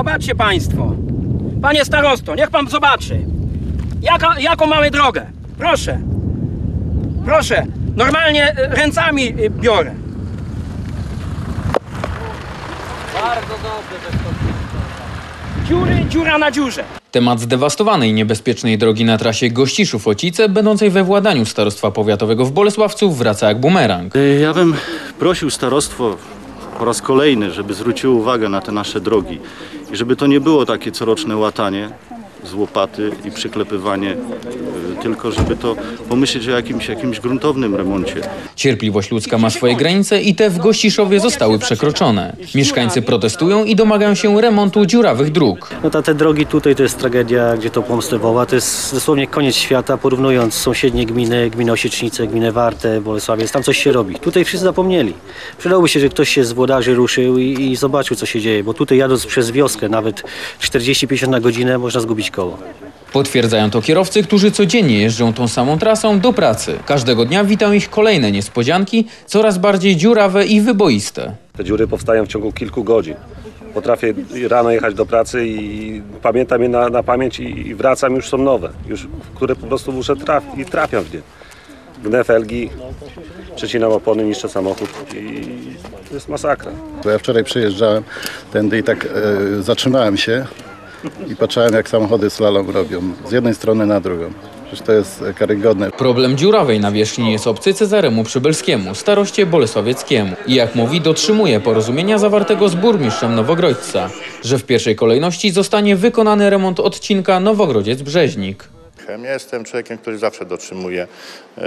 zobaczcie państwo. Panie starosto, niech pan zobaczy. Jaka, jaką mamy drogę? Proszę. Proszę. Normalnie e, ręcami e, biorę. Bardzo dobrze, że to Dziury, dziura na dziurze. Temat zdewastowanej niebezpiecznej drogi na trasie Gościszów-Ocice, będącej we władaniu Starostwa Powiatowego w Bolesławcu, wraca jak bumerang. Y, Ja bym prosił starostwo po raz kolejny, żeby zwróciło uwagę na te nasze drogi. I żeby to nie było takie coroczne łatanie z łopaty i przyklepywanie, y, tylko żeby to pomyśleć o jakimś, jakimś gruntownym remoncie. Cierpliwość ludzka ma swoje granice i te w Gościszowie zostały przekroczone. Mieszkańcy protestują i domagają się remontu dziurawych dróg. No ta, te drogi tutaj to jest tragedia, gdzie to pomstę woła. To jest dosłownie koniec świata, porównując sąsiednie gminy, gminę Osiecznice, gminę Warte, Bolesławiec. Tam coś się robi. Tutaj wszyscy zapomnieli. Przydałoby się, że ktoś się z włodarzy ruszył i, i zobaczył, co się dzieje, bo tutaj jadąc przez wioskę, nawet 40-50 na godzinę, można zgubić koło. Potwierdzają to kierowcy, którzy codziennie jeżdżą tą samą trasą do pracy. Każdego dnia witają ich kolejne niespodzianki, coraz bardziej dziurawe i wyboiste. Te dziury powstają w ciągu kilku godzin. Potrafię rano jechać do pracy i pamiętam je na, na pamięć i, i wracam, już są nowe, już, które po prostu muszę trafić i trafiam w nie. Gnę felgi, przecinam opony, niszczę samochód i to jest masakra. Ja wczoraj przyjeżdżałem tędy i tak e, zatrzymałem się i patrzyłem jak samochody slalom robią z jednej strony na drugą. Przecież to jest e, karygodne. Problem dziurawej nawierzchni jest obcy Cezaremu Przybylskiemu, staroście bolesławieckiemu. I jak mówi, dotrzymuje porozumienia zawartego z burmistrzem Nowogrodźca, że w pierwszej kolejności zostanie wykonany remont odcinka Nowogrodziec-Brzeźnik. Ja jestem człowiekiem, który zawsze dotrzymuje e,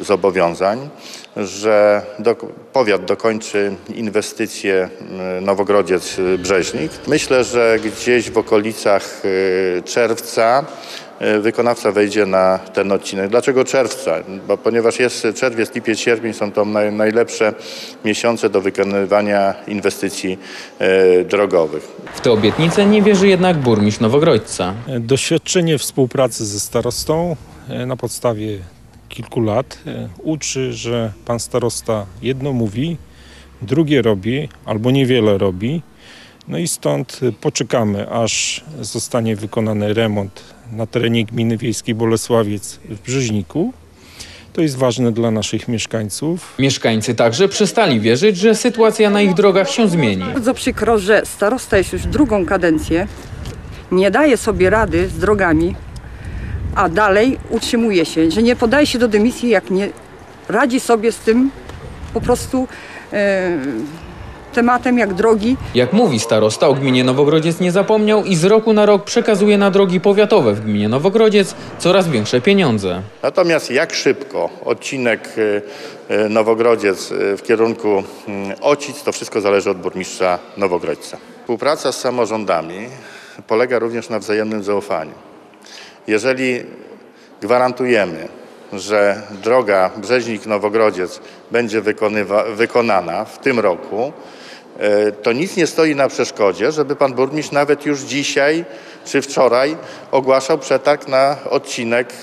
zobowiązań, że do, powiat dokończy inwestycję e, Nowogrodziec-Brzeźnik. Myślę, że gdzieś w okolicach e, czerwca e, wykonawca wejdzie na ten odcinek. Dlaczego czerwca? Bo ponieważ jest czerwiec, lipiec, sierpień są to naj, najlepsze miesiące do wykonywania inwestycji e, drogowych. W te obietnice nie wierzy jednak burmistrz Nowogrodźca. Doświadczenie współpracy ze starostą e, na podstawie kilku lat e, uczy, że pan starosta jedno mówi, drugie robi albo niewiele robi. No i stąd e, poczekamy, aż zostanie wykonany remont na terenie gminy wiejskiej Bolesławiec w Brzeźniku. To jest ważne dla naszych mieszkańców. Mieszkańcy także przestali wierzyć, że sytuacja na ich drogach się zmieni. Bardzo przykro, że starosta jest już drugą kadencję, nie daje sobie rady z drogami, a dalej utrzymuje się, że nie podaje się do dymisji, jak nie radzi sobie z tym po prostu e, tematem jak drogi. Jak mówi starosta, o gminie Nowogrodziec nie zapomniał i z roku na rok przekazuje na drogi powiatowe w gminie Nowogrodziec coraz większe pieniądze. Natomiast jak szybko odcinek y, y, Nowogrodziec y, w kierunku mm, Ocic, to wszystko zależy od burmistrza Nowogrodźca. Współpraca z samorządami polega również na wzajemnym zaufaniu. Jeżeli gwarantujemy, że droga Brzeźnik-Nowogrodziec będzie wykonywa- wykonana w tym roku, e, to nic nie stoi na przeszkodzie, żeby pan burmistrz nawet już dzisiaj czy wczoraj ogłaszał przetarg na odcinek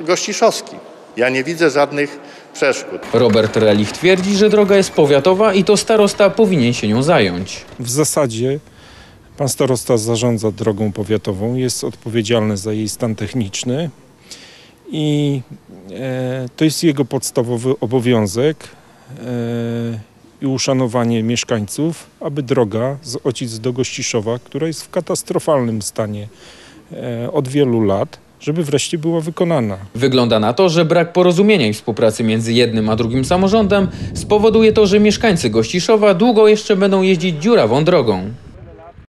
e, gościszowski. Ja nie widzę żadnych przeszkód. Robert Relich twierdzi, że droga jest powiatowa i to starosta powinien się nią zająć. W zasadzie pan starosta zarządza drogą powiatową, jest odpowiedzialny za jej stan techniczny i e, to jest jego podstawowy obowiązek e, i uszanowanie mieszkańców, aby droga z Ocic do Gościszowa, która jest w katastrofalnym stanie e, od wielu lat, żeby wreszcie była wykonana. Wygląda na to, że brak porozumienia i współpracy między jednym a drugim samorządem spowoduje to, że mieszkańcy Gościszowa długo jeszcze będą jeździć dziurawą drogą.